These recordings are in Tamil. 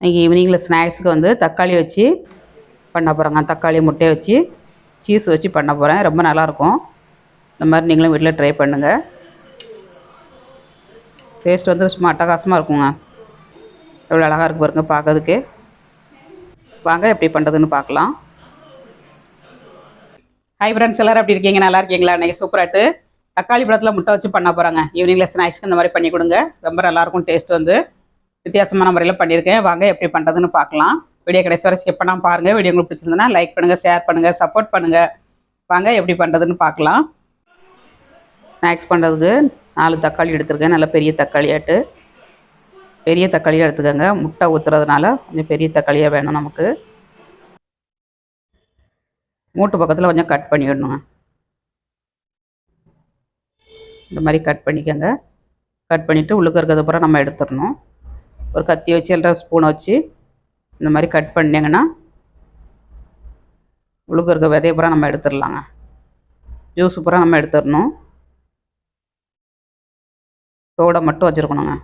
இன்றைக்கி ஈவினிங்கில் ஸ்நாக்ஸுக்கு வந்து தக்காளி வச்சு பண்ண போகிறேங்க தக்காளி முட்டையை வச்சு சீஸ் வச்சு பண்ண போகிறேன் ரொம்ப நல்லாயிருக்கும் இந்த மாதிரி நீங்களும் வீட்டில் ட்ரை பண்ணுங்கள் டேஸ்ட் வந்து சும்மா அட்டகாசமாக இருக்குங்க. எவ்வளோ அழகாக இருக்கு பாருங்க பார்க்கறதுக்கு வாங்க எப்படி பண்ணுறதுன்னு பார்க்கலாம் ஹை ஃப்ரெண்ட்ஸ் எல்லோரும் எப்படி இருக்கீங்க? நல்லா இருக்கீங்களா? இன்றைக்கி சூப்பராட்டு தக்காளி பழத்தில் முட்டை வச்சு பண்ண போகிறாங்க ஈவினிங்கில் ஸ்நாக்ஸ்க்கு இந்த மாதிரி பண்ணி கொடுங்க. ரொம்ப நல்லாயிருக்கும் டேஸ்ட் வந்து. வித்தியாசமான முறையில் பண்ணியிருக்கேன். வாங்க எப்படி பண்ணுறதுன்னு பார்க்கலாம். வீடியோ கடைசி வரை ஸ்கிப் பண்ணாமல் பாருங்கள் வீடியோ உங்களுக்கு பிடிச்சிருந்ததுன்னா லைக் பண்ணுங்கள் ஷேர் பண்ணுங்கள் சப்போர்ட் பண்ணுங்கள் வாங்க எப்படி பண்ணுறதுன்னு பார்க்கலாம். ஸ்நாக்ஸ் பண்ணுறதுக்கு நாலு தக்காளி எடுத்துருக்கேன். நல்ல பெரிய தக்காளியாட்டு பெரிய தக்காளியாக எடுத்துக்கோங்க. முட்டை ஊற்றுறதுனால கொஞ்சம் பெரிய தக்காளியாக வேணும் நமக்கு. மூட்டு பக்கத்தில் கொஞ்சம் கட் பண்ணிடணுங்க. இந்த மாதிரி கட் பண்ணிக்கோங்க. கட் பண்ணிவிட்டு உள்ளுக்கு இருக்கிறது பூரா நம்ம எடுத்துடணும். ஒரு கத்தி வச்சு இல்லை ஸ்பூனை வச்சு இந்த மாதிரி கட் பண்ணிங்கன்னா உள்ளுக்கு இருக்க விதைய பூரா நம்ம எடுத்துடலாங்க. ஜூஸ் பூரா நம்ம எடுத்துடணும். தோடை மட்டும் வச்சுருக்கணுங்க.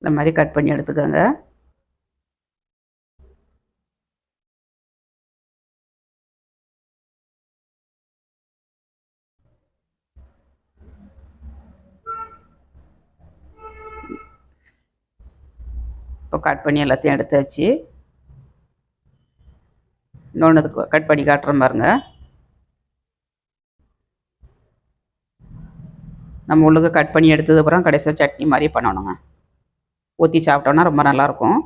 இந்த மாதிரி கட் பண்ணி எடுத்துக்கோங்க. இப்போ கட் பண்ணி எல்லாத்தையும் எடுத்தாச்சு. இன்னொன்று கட் பண்ணி காட்டுறேன் பாருங்க. நம்ம உள்ளுக்கு கட் பண்ணி எடுத்தது அப்புறம் கடைசியாக சட்னி மாதிரி பண்ணணுங்க. ஊற்றி சாப்பிட்டோன்னா ரொம்ப நல்லாயிருக்கும்.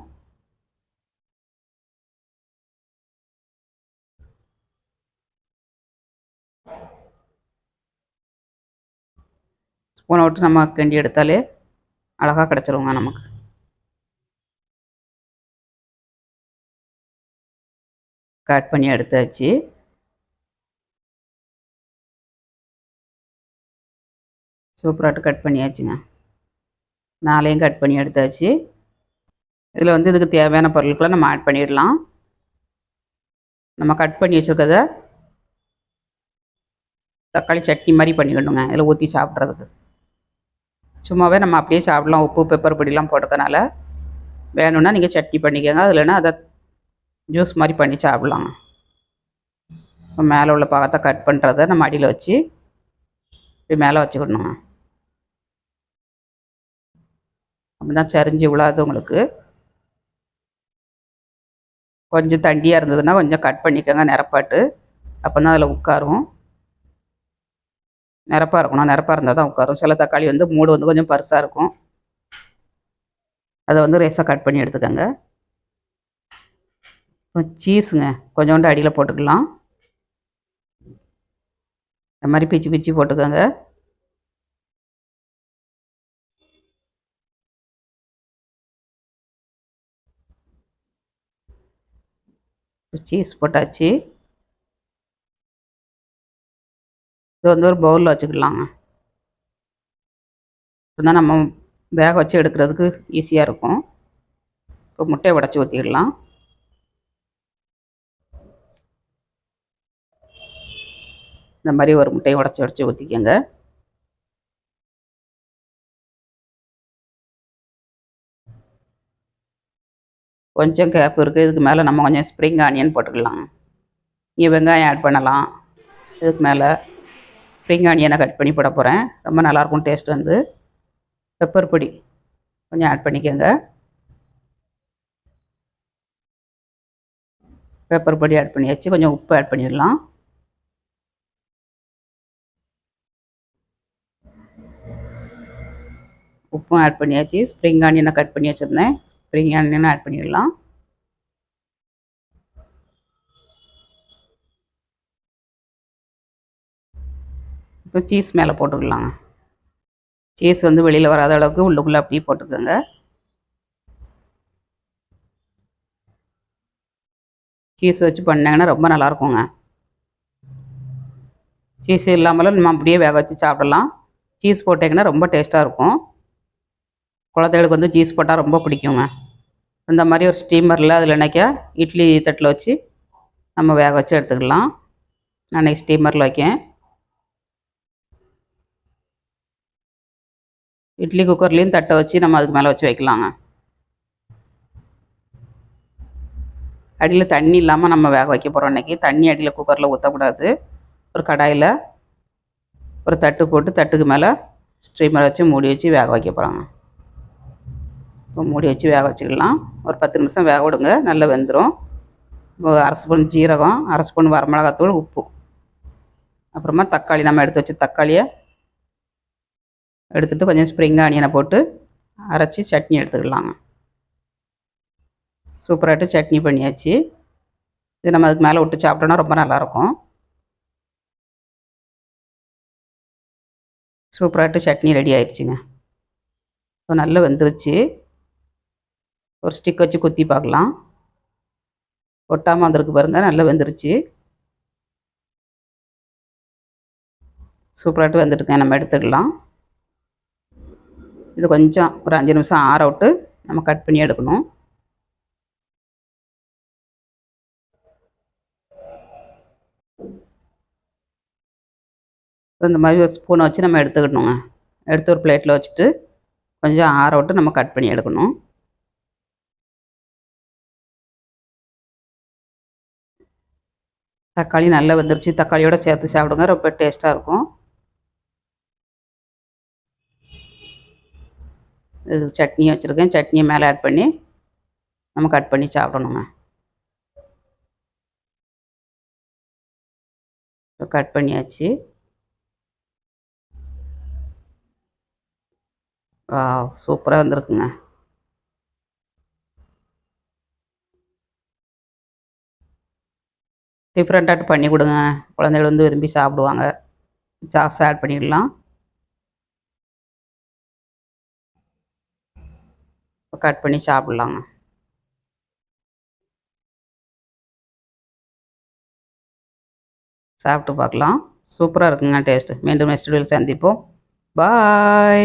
ஸ்பூனை விட்டு நம்ம கிண்டி எடுத்தாலே அழகாக கிடச்சிருவோங்க நமக்கு. கட் பண்ணி எடுத்தாச்சு. சூப்பராட்டு கட் பண்ணியாச்சுங்க. நாளையும் கட் பண்ணி எடுத்தாச்சு. இதில் வந்து இதுக்கு தேவையான பொருட்களை நம்ம ஆட் பண்ணிடலாம். நம்ம கட் பண்ணி வச்சுருக்கத தக்காளி சட்னி மாதிரி பண்ணிக்கணுங்க. இதில் ஊற்றி சாப்பிட்றதுக்கு. சும்மாவே நம்ம அப்படியே சாப்பிடலாம். உப்பு பெப்பர் பொடிலாம் போட்டுக்கனால வேணும்னா நீங்கள் சட்னி பண்ணிக்கோங்க. அது இல்லைன்னா அதை ஜூஸ் மாதிரி பண்ணி சாப்பிட்லாங்க இப்போ மேலே உள்ள பாகத்தை கட் பண்ணுறத நம்ம அடியில் வச்சு இப்படி மேலே வச்சுக்கணுங்க அப்படி தான் சரிஞ்சு விழாது உங்களுக்கு. கொஞ்சம் தண்டியாக இருந்ததுன்னா கொஞ்சம் கட் பண்ணிக்கோங்க நிரப்பாட்டு. அப்போ தான் அதில் உட்காரும். நிரப்பாக இருக்கணும். நிரப்பாக இருந்தால் தான் உட்காரும். சில தக்காளி வந்து மூடு வந்து கொஞ்சம் பருசாக இருக்கும். அதை வந்து ரேஸாக கட் பண்ணி எடுத்துக்கோங்க. சீஸுங்க. கொஞ்சோண்டு அடியில் போட்டுக்கலாம். இந்த மாதிரி பிச்சு பிச்சு போட்டுக்கோங்க. சீஸ் போட்டாச்சு. இது வந்து ஒரு பவுலில் வச்சுக்கலாங்க. இருந்தால் நம்ம வேக வச்சு எடுக்கிறதுக்கு ஈஸியாக இருக்கும். இப்போ முட்டையை உடச்சி ஊற்றிடலாம் இந்த மாதிரி ஒரு முட்டையை உடச்சி உடச்சி ஊற்றிக்கோங்க கொஞ்சம் கேப் இருக்குது இதுக்கு மேலே நம்ம கொஞ்சம் ஸ்ப்ரிங் ஆனியன் போட்டுக்கலாம். இங்கே வெங்காயம் ஆட் பண்ணலாம். இதுக்கு மேலே ஸ்ப்ரிங் ஆனியனை கட் பண்ணி போட போகிறேன் ரொம்ப நல்லாயிருக்கும் டேஸ்ட் வந்து. பெப்பர் பொடி கொஞ்சம் ஆட் பண்ணிக்கோங்க. பெப்பர் பொடி ஆட் பண்ணியாச்சு. கொஞ்சம் உப்பு ஆட் பண்ணிடலாம். உப்பும் ஆட் பண்ணியாச்சு. ஸ்ப்ரிங் ஆனியனை கட் பண்ணி வச்சுருந்தேன். ஸ்ப்ரிங் ஆனியனை ஆட் பண்ணிடலாம். இப்போ சீஸ் மேலே போட்டுக்கலாங்க. சீஸ் வந்து வெளியில் வராத அளவுக்கு உள்ளுக்குள்ளே அப்படியே போட்டுக்கோங்க. சீஸ் வச்சு பண்ணாங்கன்னா ரொம்ப நல்லாயிருக்குங்க சீஸ் இல்லாமலும் நம்ம அப்படியே வேக வச்சு சாப்பிடலாம். சீஸ் போட்டிங்கன்னா ரொம்ப டேஸ்ட்டாக இருக்கும். குழந்தைகளுக்கு வந்து ஜீஸ் போட்டால் ரொம்ப பிடிக்குங்க. இந்த மாதிரி ஒரு ஸ்டீமரில் அதில் நினைக்க இட்லி தட்டில் வச்சு நம்ம வேக வச்சு எடுத்துக்கலாம். நான் ஸ்டீமரில் வைக்கேன். இட்லி குக்கர்லேயும் தட்டை வச்சு நம்ம அதுக்கு மேலே வச்சு வைக்கலாங்க. அடியில் தண்ணி இல்லாமல் நம்ம வேக வைக்க போகிறோம் இன்றைக்கி தண்ணி அடியில் குக்கரில் ஊற்றக்கூடாது ஒரு கடாயில் ஒரு தட்டு போட்டு தட்டுக்கு மேலே ஸ்ட்ரீமர் வச்சு மூடி வச்சு வேக வைக்க போகிறாங்க இப்போ மூடி வச்சு வேக வச்சுக்கலாம். ஒரு பத்து நிமிஷம் வேக விடுங்க. நல்லா வெந்துடும் இப்போ அரை ஸ்பூன் ஜீரகம் அரை ஸ்பூன் வரமிளகாத்தூள் உப்பு. அப்புறமா தக்காளி நம்ம எடுத்து வச்ச தக்காளியை எடுத்துகிட்டு கொஞ்சம் ஸ்ப்ரிங் ஆனியனை போட்டு அரைச்சி சட்னி எடுத்துக்கலாங்க. சூப்பராகிட்டு சட்னி பண்ணியாச்சு. இது நம்ம அதுக்கு மேலே விட்டு சாப்பிட்டோன்னா ரொம்ப நல்லாயிருக்கும். சூப்பராகிட்டு சட்னி ரெடி ஆயிடுச்சுங்க. இப்போ நல்லா வெந்துருச்சு. ஒரு ஸ்டிக் வச்சு குத்தி பார்க்கலாம். ஒட்டாமல் வந்திருக்கு பாருங்கள் நல்லா வெந்துருச்சு. சூப்பராகிட்டு வந்துட்டுருக்கேன் நம்ம எடுத்துக்கலாம். இது கொஞ்சம் ஒரு அஞ்சு நிமிஷம் ஆற விட்டு நம்ம கட் பண்ணி எடுக்கணும். இந்த மாதிரி ஒரு ஸ்பூனை வச்சு நம்ம எடுத்துக்கணுங்க. எடுத்து ஒரு பிளேட்டில் வச்சுட்டு கொஞ்சம் ஆற விட்டு நம்ம கட் பண்ணி எடுக்கணும். தக்காளி நல்லா வந்துருச்சு. தக்காளியோட சேர்த்து சாப்பிடுங்க. ரொம்ப டேஸ்ட்டாக இருக்கும். இது சட்னி வச்சுருக்கேன். சட்னியை மேலே ஆட் பண்ணி நம்ம கட் பண்ணி சாப்பிடணுங்க. கட் பண்ணியாச்சு. வா சூப்பராக வந்திருக்குங்க. டிஃப்ரெண்ட்டாக பண்ணி கொடுங்க. குழந்தைகள் வந்து விரும்பி சாப்பிடுவாங்க. சாஸ் ஆட் பண்ணிடலாம். கட் பண்ணி சாப்பிட்லாங்க. சாப்பிட்டு பார்க்கலாம். சூப்பராக இருக்குங்க டேஸ்ட்டு மீண்டும் நெக்ஸ்ட் வீடியோவில் சந்திப்போம். பாய்